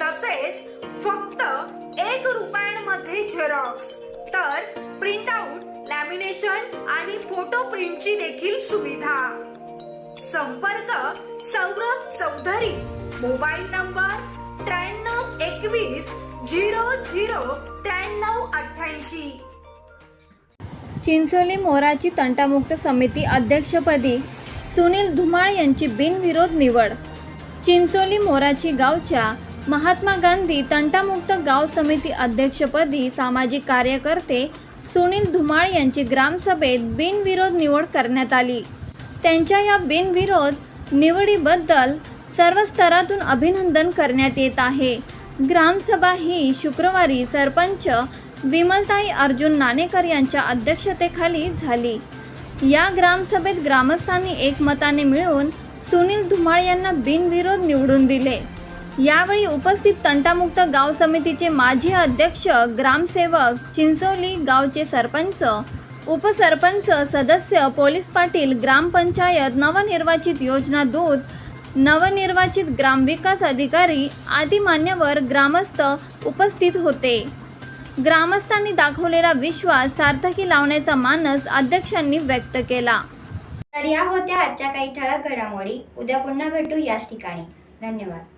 तसेच फक्त एक रुपयांमध्ये झेरॉक्स तर प्रिंट आउट लॅमिनेशन आणि फोटो प्रिंटची देखील सुविधा. संपर्क सौरभ चौधरी. मोबाईल नंबर त्र्याण्णव एकवीस झिरो झिरो त्र्याण्णव अठ्ठ्याऐंशी. चिंचोली मोराची तंटामुक्त समिती अध्यक्षपदी सुनील धुमाळ यांची बिनविरोध निवड. चिंचोली मोराची गावच्या महात्मा गांधी तंटामुक्त गाव समिती अध्यक्षपदी सामाजिक कार्यकर्ते सुनील धुमाळ यांची ग्रामसभेत बिनविरोध निवड करण्यात आली. त्यांच्या या बिनविरोध निवडीबद्दल सर्व स्तरातून अभिनंदन करण्यात येत आहे. ग्रामसभा ही शुक्रवारी सरपंच विमलताई अर्जुन नाणेकर यांच्या अध्यक्षतेखाली झाली. या ग्रामसभेत ग्रामस्थांनी एकमताने मिळून सुनील धुमाळ यांना बिनविरोध निवडून दिले. यावेळी उपस्थित तंटामुक्त गाव समितीचे माजी अध्यक्ष ग्रामसेवक चिंचोली गावचे सरपंच उपसरपंच सदस्य पोलीस पाटील ग्रामपंचायत नवनिर्वाचित योजना दूत नवनिर्वाचित ग्रामविकास अधिकारी आदी मान्यवर ग्रामस्थ उपस्थित होते. ग्रामस्थांनी दाखवलेला विश्वास सार्थकी लावण्याचा मानस अध्यक्षांनी व्यक्त केला. तर या होत्या आजच्या काही ठळक घडामोडी. उद्या पुन्हा भेटू याच ठिकाणी. धन्यवाद.